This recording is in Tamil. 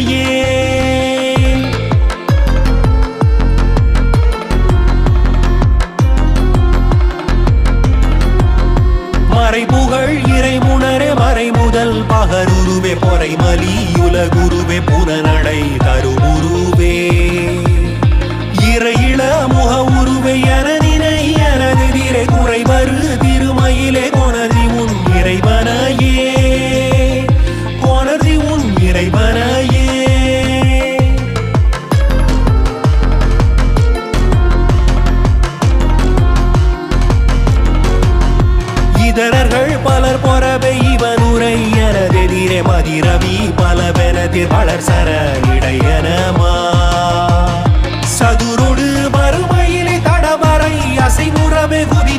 இல்லையே மறைபுகழ் இறைமுனரே மறைமுதல் பகருருவே பொறைமலி உலகுருவே புறநடை தருமுருவே. இறையிள முக உருவே எனதினை எனதிரை குறைவரு திருமயிலே கொனதி உன் இறைவனையே. கொனதி உன் இறைவனையே. இதரர்கள் பலர் பொறவை இவன் உரை எனதெதிரே மதிரவி பலவெனதிர் வளர் சர இடையனமா சதுருடு மறுமையிலே தடவரை அசைவுறவே குதி